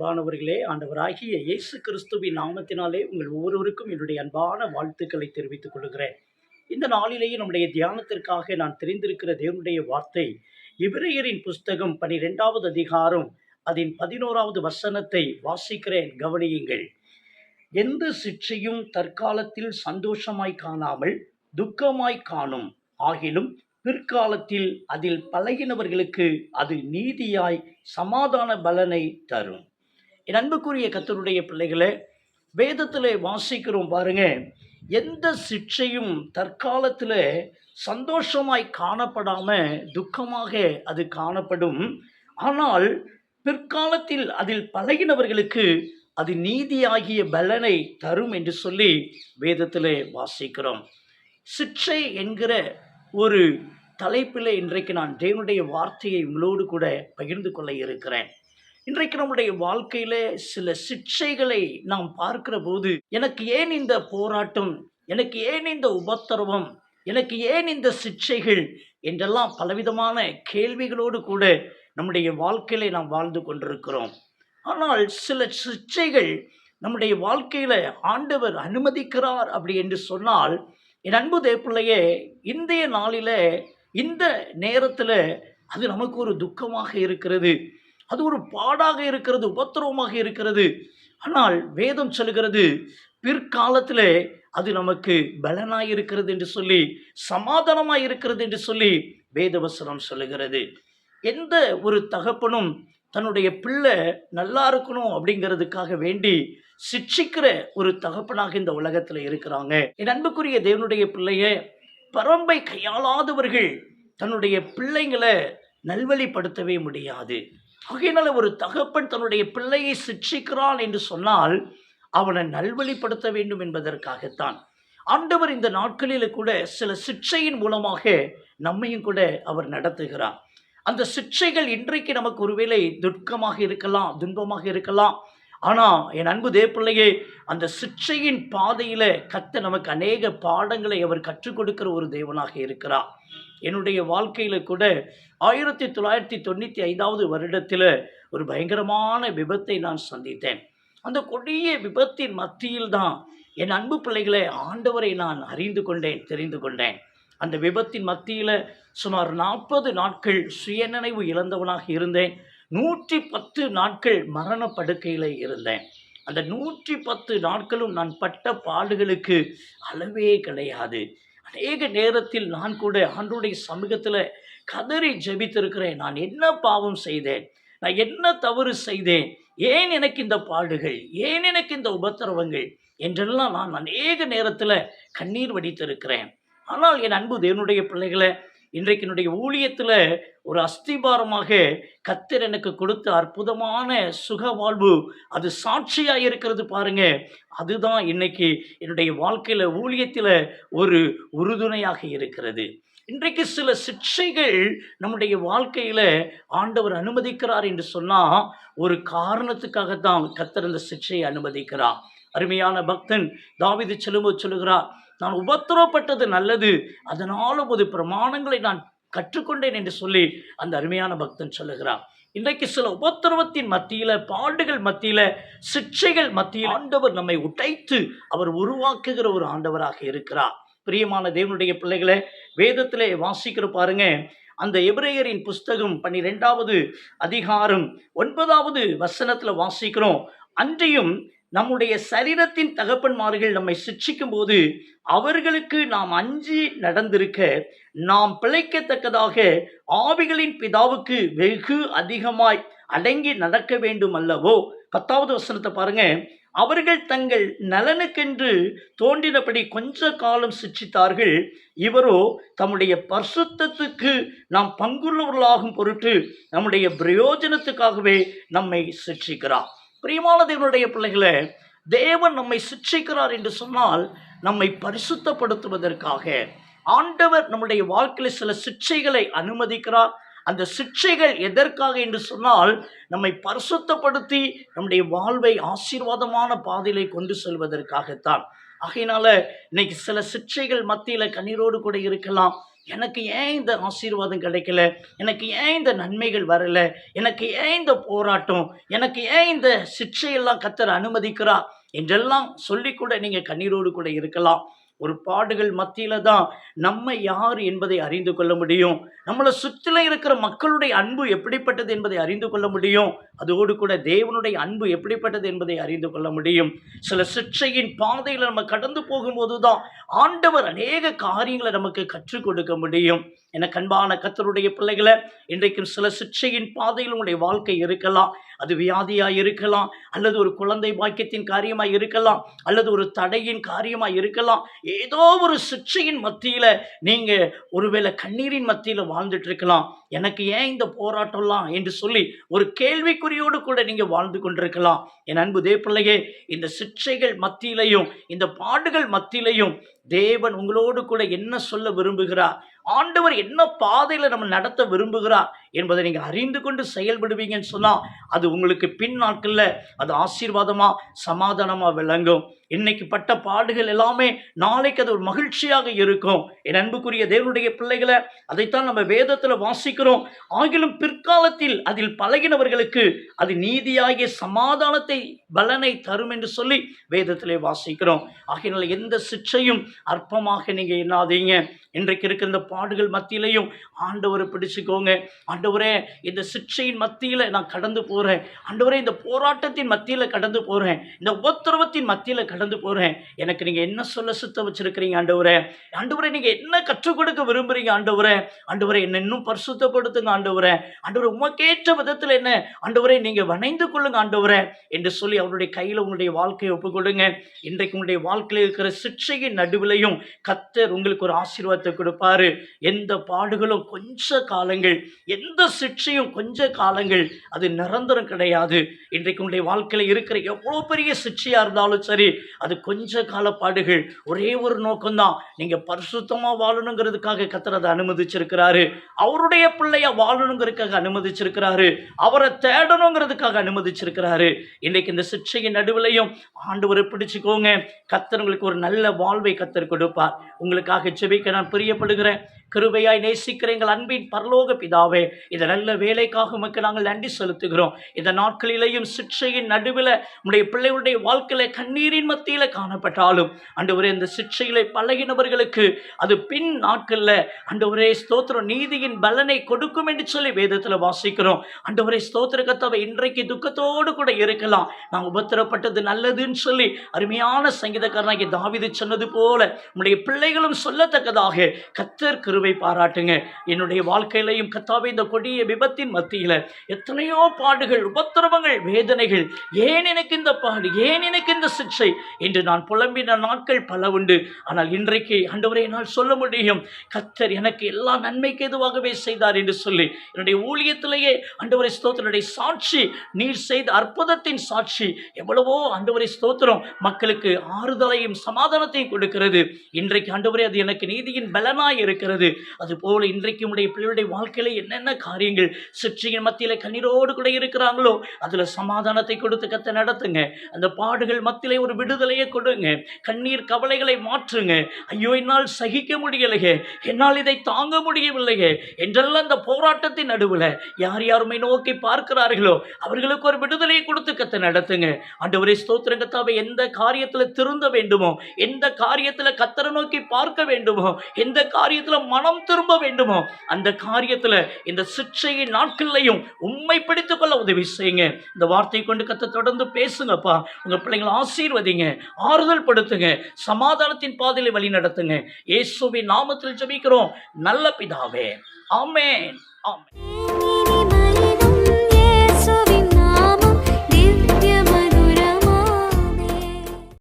அன்பானவர்களே ஆண்டவராகிய இயேசு கிறிஸ்துவின் நாமத்தினாலே உங்கள் ஒவ்வொருவருக்கும் என்னுடைய அன்பான வாழ்த்துக்களை தெரிவித்துக் கொள்கிறேன். இந்த நாளிலேயே நம்முடைய தியானத்திற்காக நான் தெரிந்திருக்கிற தேவனுடைய வார்த்தை இபிரேயரின் புஸ்தகம் பனிரெண்டாவது அதிகாரம் அதன் பதினோராவது வசனத்தை வாசிக்கிறேன் கவனியுங்கள். எந்த சிற்றையும் தற்காலத்தில் சந்தோஷமாய் காணாமல் துக்கமாய் காணும் ஆகிலும் பிற்காலத்தில் அதில் பழகினவர்களுக்கு அது நீதியாய் சமாதான பலனை தரும். என் அன்புக்குரிய கத்தருடைய பிள்ளைகளே வேதத்தில் வாசிக்கிறோம் பாருங்க. எந்த சிக்ஷையும் தற்காலத்தில் சந்தோஷமாய் காணப்படாம துக்கமாக அது காணப்படும். ஆனால் பிற்காலத்தில் அதில் பழகினவர்களுக்கு அது நீதியாகிய பலனை தரும் என்று சொல்லி வேதத்தில் வாசிக்கிறோம். சிக்ஷை என்கிற ஒரு தலைப்பில் இன்றைக்கு நான் தேவனுடைய வார்த்தையை உங்களோடு கூட பகிர்ந்து கொள்ள இருக்கிறேன். இன்றைக்கு நம்முடைய வாழ்க்கையில சில சிக்ஷைகளை நாம் பார்க்கிற போது எனக்கு ஏன் இந்த போராட்டம்? எனக்கு ஏன் இந்த உபத்திரவம்? எனக்கு ஏன் இந்த சிக்ஷைகள்? என்றெல்லாம் பலவிதமான கேள்விகளோடு கூட நம்முடைய வாழ்க்கையில நாம் வாழ்ந்து கொண்டிருக்கிறோம். ஆனால் சில சிக்ஷைகள் நம்முடைய வாழ்க்கையில ஆண்டவர் அனுமதிக்கிறார் அப்படி என்று சொன்னால் என் அன்பு தேப்பிள்ளையே இந்திய நாளில் இந்த நேரத்தில் அது நமக்கு ஒரு துக்கமாக இருக்கிறது. அது ஒரு பாடாக இருக்கிறது உபத்திரவமாக இருக்கிறது. ஆனால் வேதம் சொல்கிறது பிற்காலத்தில் அது நமக்கு பலனாய் இருக்கிறது என்று சொல்லி சமாதானமாக இருக்கிறது என்று சொல்லி வேதவசனம் சொல்லுகிறது. எந்த ஒரு தகப்பனும் தன்னுடைய பிள்ளை நல்லா இருக்கணும் அப்படிங்கிறதுக்காக வேண்டி சிக்ஷிக்கிற ஒரு தகப்பனாக இந்த உலகத்தில் இருக்கிறாங்க. என் அன்புக்குரிய தேவனுடைய பிள்ளைய பரம்பை கையாளாதவர்கள் தன்னுடைய பிள்ளைங்களை நல்வழிப்படுத்தவே முடியாது. ஆகையினால் ஒரு தகப்பன் தன்னுடைய பிள்ளையை சிக்ஷிக்கிறான் என்று சொன்னால் அவனை நல்வழிப்படுத்த வேண்டும் என்பதற்காகத்தான். ஆண்டவர் இந்த நாட்களில் கூட சில சிக்ஷையின் மூலமாக நம்மையும் கூட அவர் நடத்துகிறார். அந்த சிக்ஷைகள் இன்றைக்கு நமக்கு ஒருவேளை துக்கமாக இருக்கலாம் துன்பமாக இருக்கலாம். ஆனால் என் அன்பு தேவப்பிள்ளையே அந்த சிக்ஷையின் பாதையில் கத்த நமக்கு அநேக பாடங்களை அவர் கற்றுக் கொடுக்கிற ஒரு தேவனாக இருக்கிறார். என்னுடைய வாழ்க்கையில் கூட ஆயிரத்தி தொள்ளாயிரத்தி தொண்ணூற்றி ஐந்தாவது வருடத்தில் ஒரு பயங்கரமான விபத்தை நான் சந்தித்தேன். அந்த கொடிய விபத்தின் மத்தியில் தான் என் அன்பு பிள்ளைகளை ஆண்டவரை நான் அறிந்து கொண்டேன் தெரிந்து கொண்டேன். அந்த விபத்தின் மத்தியில் சுமார் நாற்பது நாட்கள் சுயநினைவு இழந்தவனாக இருந்தேன். நூற்றி பத்து நாட்கள் மரண படுக்கையில் இருந்தேன். அந்த நூற்றி பத்து நாட்களும் நான் பட்ட பாடுகளுக்கு அளவே கிடையாது. அநேக நேரத்தில் நான் கூட ஆண்டுடைய சமூகத்தில் கதறி ஜெபித்திருக்கிறேன். நான் என்ன பாவம் செய்தேன்? நான் என்ன தவறு செய்தேன்? ஏன் எனக்கு இந்த பாடுகள்? ஏன் எனக்கு இந்த உபத்திரவங்கள்? என்றெல்லாம் நான் அநேக நேரத்தில் கண்ணீர் வடித்திருக்கிறேன். ஆனால் என் அன்பு தேவனுடைய பிள்ளைகளை இன்றைக்கு என்னுடைய ஊழியத்தில் ஒரு அஸ்திபாரமாக கத்தர் எனக்கு கொடுத்த அற்புதமான சுக வாழ்வு அது சாட்சியாக இருக்கிறது பாருங்க. அதுதான் இன்னைக்கு என்னுடைய வாழ்க்கையில் ஊழியத்தில் ஒரு உறுதுணையாக இருக்கிறது. இன்றைக்கு சில சிக்ஷைகள் நம்முடைய வாழ்க்கையில் ஆண்டவர் அனுமதிக்கிறார் என்று சொன்னால் ஒரு காரணத்துக்காகத்தான் கத்தர் அந்த சிக்ஷையை அனுமதிக்கிறார். அருமையான பக்தன் தாவிது செலும்பு சொல்லுகிறார் நான் உபத்திரப்பட்டது நல்லது. அதனால் ஒரு பிரமாணங்களை நான் கற்றுக்கொண்டேன் என்று சொல்லி அந்த அருமையான பக்தன் சொல்லுகிறார். இன்றைக்கு சில உபத்திரவத்தின் மத்தியில் பாடுகள் மத்தியில் சிக்ஷைகள் மத்தியில் ஆண்டவர் நம்மை உடைத்து அவர் உருவாக்குகிற ஒரு ஆண்டவராக இருக்கிறார். பிரியமான தேவனுடைய பிள்ளைகளை வேதத்திலே வாசிக்கிற பாருங்க. அந்த எபிரேயரின் புஸ்தகம் பன்னிரெண்டாவது அதிகாரம் ஒன்பதாவது வசனத்தில் வாசிக்கிறோம். அன்றையும் நம்முடைய சரீரத்தின் தகப்பன்மார்கள் நம்மை சிக்ஷிக்கும் போது அவர்களுக்கு நாம் அஞ்சி நடந்திருக்க நாம் பிழைக்கத்தக்கதாக ஆவிகளின் பிதாவுக்கு வெகு அதிகமாய் அடங்கி நடக்க வேண்டும் அல்லவோ? பத்தாவது வசனத்தை பாருங்க. அவர்கள் தங்கள் நலனுக்கென்று தோன்றினபடி கொஞ்ச காலம் சிக்ஷித்தார்கள் இவரோ தம்முடைய பரிசுத்தத்துக்கு நாம் பங்குள்ளவர்களாகும் பொருட்டு நம்முடைய பிரயோஜனத்துக்காகவே நம்மை சிக்ஷிக்கிறார் பிரியமான தேவனுடைய பிள்ளைகளை தேவன் நம்மை சிக்ஷிக்கிறார் என்று சொன்னால் நம்மை பரிசுத்தப்படுத்துவதற்காக. ஆண்டவர் நம்முடைய வாழ்க்கையில் சில சிக்ஷைகளை அனுமதிக்கிறார். அந்த சிக்ஷைகள் எதற்காக என்று சொன்னால் நம்மை பரிசுத்தப்படுத்தி நம்முடைய வாழ்வை ஆசீர்வாதமான பாதையிலே கொண்டு செல்வதற்காகத்தான். ஆகையினால இன்னைக்கு சில சிக்ஷைகள் மத்தியில் கண்ணீரோடு கூட இருக்கலாம். எனக்கு ஏன் இந்த ஆசீர்வாதம் கிடைக்கல? எனக்கு ஏன் இந்த நன்மைகள் வரல? எனக்கு ஏன் இந்த போராட்டம்? எனக்கு ஏன் இந்த சிக்ஷையெல்லாம் கத்தர் அனுமதிக்கிறா என்றெல்லாம் சொல்லி கூட நீங்கள் கண்ணீரோடு கூட இருக்கலாம். ஒரு பாடுகள் மத்தியில தான் நம்ம யார் என்பதை அறிந்து கொள்ள முடியும். நம்மளை சுற்றில இருக்கிற மக்களுடைய அன்பு எப்படிப்பட்டது என்பதை அறிந்து கொள்ள முடியும். அதோடு கூட தேவனுடைய அன்பு எப்படிப்பட்டது என்பதை அறிந்து கொள்ள முடியும். சில சிற்றையின் பாதையில் நம்ம கடந்து போகும்போது தான் ஆண்டவர் அநேக காரியங்களை நமக்கு கற்றுக் கொடுக்க முடியும். என கண்பான கத்தருடைய பிள்ளைகளை இன்றைக்கும் சில சிக்ஷையின் பாதையில் உங்களுடைய வாழ்க்கை இருக்கலாம். அது வியாதியாக இருக்கலாம் அல்லது ஒரு குழந்தை பாக்கியத்தின் காரியமாக இருக்கலாம் அல்லது ஒரு தடையின் காரியமாக இருக்கலாம். ஏதோ ஒரு சிக்ஷையின் மத்தியில் நீங்கள் ஒருவேளை கண்ணீரின் மத்தியில் வாழ்ந்துட்டு இருக்கலாம் எனக்கு ஏன் இந்த போராட்டம்லாம் என்று சொல்லி ஒரு கேள்விக்குறியோடு கூட நீங்கள் வாழ்ந்து கொண்டிருக்கலாம். என் அன்பு பிள்ளையே இந்த சிக்ஷைகள் மத்தியிலையும் இந்த பாடுகள் மத்தியிலையும் தேவன் உங்களோடு கூட என்ன சொல்ல விரும்புகிறார்? ஆண்டவர் என்ன பாதையில் நம்ம நடத்த விரும்புகிறார்? என்பதை நீங்கள் அறிந்து கொண்டு செயல்படுவீங்கன்னு சொன்னால் அது உங்களுக்கு பின் நாட்களில் அது ஆசீர்வாதமாக சமாதானமாக விளங்கும். இன்னைக்கு பட்ட பாடுகள் எல்லாமே நாளைக்கு அது ஒரு மகிழ்ச்சியாக இருக்கும். என் அன்புக்குரிய தேவனுடைய பிள்ளைகளை அதைத்தான் நம்ம வேதத்தில் வாசிக்கிறோம். ஆகிலும் பிற்காலத்தில் அதில் பழகினவர்களுக்கு அது நீதியாகிய சமாதானத்தை பலனை தரும் என்று சொல்லி வேதத்திலே வாசிக்கிறோம். ஆகையினால எந்த சிச்சையும் அற்பமாக நீங்கள் எண்ணாதீங்க. இன்றைக்கு இருக்கிற இந்த பாடுகள் மத்தியிலையும் ஆண்டவரை பிடிச்சுக்கோங்க. ஆண்டவரே இந்த சிக்ஷையின் மத்தியில் நான் கடந்து போகிறேன் ஆண்டவரே இந்த போராட்டத்தின் மத்தியில் கடந்து போகிறேன் இந்த உபத்திரவத்தின் மத்தியில் கடந்து போகிறேன் எனக்கு நீங்கள் என்ன சொல்ல சுத்த வச்சுருக்கிறீங்க ஆண்டவரே? ஆண்டவரே நீங்கள் என்ன கற்றுக் கொடுக்க விரும்புகிறீங்க ஆண்டவரே? ஆண்டவரை என்ன இன்னும் பரிசுத்தப்படுத்துங்க ஆண்டவரே. ஆண்டவரை உமக்கேற்ற விதத்தில் என்ன? ஆண்டவரை நீங்கள் வணைந்து கொள்ளுங்க ஆண்டவரே என்று சொல்லி அவருடைய கையில் உங்களுடைய வாழ்க்கையை ஒப்புக் கொடுங்க இன்றைக்கு உங்களுடைய வாழ்க்கையில் இருக்கிற சிக்ஷையின் நடுவிலையும் கத்தர் உங்களுக்கு ஒரு ஆசீர்வாதத்தை கொடுப்பாரு. எந்த பாடுகளும் கொஞ்ச காலங்கள் எந்த சிக்ஷையும் கொஞ்ச காலங்கள் அது நிரந்தரம் கிடையாது. இன்றைக்கு உங்களுடைய வாழ்க்கையில் இருக்கிற எவ்வளோ பெரிய சிக்ஷையாக இருந்தாலும் சரி அது கொஞ்ச கால பாடுகள். ஒரே ஒரு நோக்கம்தான். நீங்கள் பரிசுத்தமாக வாழணுங்கிறதுக்காக கத்துறதை அனுமதிச்சிருக்கிறாரு. அவருடைய பிள்ளையாக வாழணுங்கிறதுக்காக அனுமதிச்சிருக்கிறாரு. அவரை தேடணுங்கிறதுக்காக அனுமதிச்சிருக்கிறாரு. இன்றைக்கு இந்த சிக்ஷையின் நடுவிலையும் ஆண்டவரை பிடிச்சிக்கோங்க. கத்தர் உங்களுக்கு ஒரு நல்ல வாழ்வை கத்தர் கொடுப்பார். உங்களுக்காக செபிக்க நான் பிரியப்படுகிறேன். கிருபையாய் நேசிக்கிற எங்கள் அன்பின் பரலோக பிதாவே இந்த நல்ல வேலைக்காக உமக்கு நாங்கள் நன்றி செலுத்துகிறோம். இந்த நாட்களிலேயும் சிக்ஷையின் நடுவில் உடைய பிள்ளைகளுடைய வாழ்க்கையில கண்ணீரின் மத்தியில் காணப்பட்டாலும் அண்டவரே இந்த சிக்ஷைகளை பழகினவர்களுக்கு அது பின் நாட்களில் அண்டவரே ஸ்தோத்திரம் நீதியின் பலனை கொடுக்கும் என்று சொல்லி வேதத்தில் வாசிக்கிறோம். அண்டவரே ஸ்தோத்திர கத்தவை இன்றைக்கு துக்கத்தோடு கூட இருக்கலாம். நான் உபத்திரப்பட்டது நல்லதுன்னு சொல்லி அருமையான சங்கீதக்காரனாகி தாவிது சொன்னது போல உடைய பிள்ளைகளும் சொல்லத்தக்கதாக கத்தர் கிரு கிருபை பாராட்டுங்க. என்னுடைய வாழ்க்கையிலையும் கத்தாவே இந்த கொடிய விபத்தின் மத்தியில் எத்தனையோ பாடுகள் உபத்திரவங்கள் வேதனைகள் ஏன் எனக்கு இந்த பாடு ஏன் எனக்கு இந்த சிக்ஷை என்று நான் புலம்பின நாட்கள் பல உண்டு. ஆனால் இன்றைக்கு ஆண்டவரை என்னால் சொல்ல முடியும். கத்தர் எனக்கு எல்லா நன்மைக்கு எதுவாகவே செய்தார் என்று சொல்லி என்னுடைய ஊழியத்திலேயே ஆண்டவரை ஸ்தோத்திரனுடைய சாட்சி நீர் செய்த அற்புதத்தின் சாட்சி. எவ்வளவோ ஆண்டவரை ஸ்தோத்திரம் மக்களுக்கு ஆறுதலையும் சமாதானத்தையும் கொடுக்கிறது. இன்றைக்கு ஆண்டவரே அது எனக்கு நீதியின் பலனாய் இருக்கிறது. அதுபோல இன்றைக்கு உடைய பிள்ளைகளுடைய வாழ்க்கையில் என்னென்ன காரியங்கள் சிற்றியின் மத்தியில் கண்ணீரோடு கூட இருக்கிறாங்களோ அதில் சமாதானத்தை கொடுத்து கத்த நடத்துங்க. அந்த பாடுகள் மத்தியிலே ஒரு விடுதலையை கொடுங்க. கண்ணீர் கவலைகளை மாற்றுங்க. ஐயோ என்னால் சகிக்க முடியலையே. என்னால் இதை தாங்க முடியவில்லையே. என்றெல்லாம் அந்த போராட்டத்தின் நடுவில் யார் யாருமே நோக்கி பார்க்கிறார்களோ அவர்களுக்கு ஒரு விடுதலையை கொடுத்து கத்த நடத்துங்க. ஆண்டவரே ஸ்தோத்திரங்கத்தாவை எந்த காரியத்தில் திருந்த வேண்டுமோ எந்த காரியத்தில் கத்தரை நோக்கி பார்க்க வேண்டுமோ எந்த காரியத்தில் மன மனம் திரும்ப வேண்டுமோ அந்த காரியத்தில் இந்த சிக்ஷையின் நாட்கள்லையும் உண்மை பிடித்து கொள்ள உதவி செய்யுங்க. இந்த வார்த்தையை கொண்டு கத்த தொடர்ந்து பேசுங்கப்பா. உங்கள் பிள்ளைங்களை ஆசீர்வதிங்க ஆறுதல் படுத்துங்க சமாதானத்தின் பாதையில் வழி நடத்துங்க. இயேசுவின் நாமத்தில் ஜபிக்கிறோம். நல்ல பிதாவே. ஆமேன். ஆமேன்.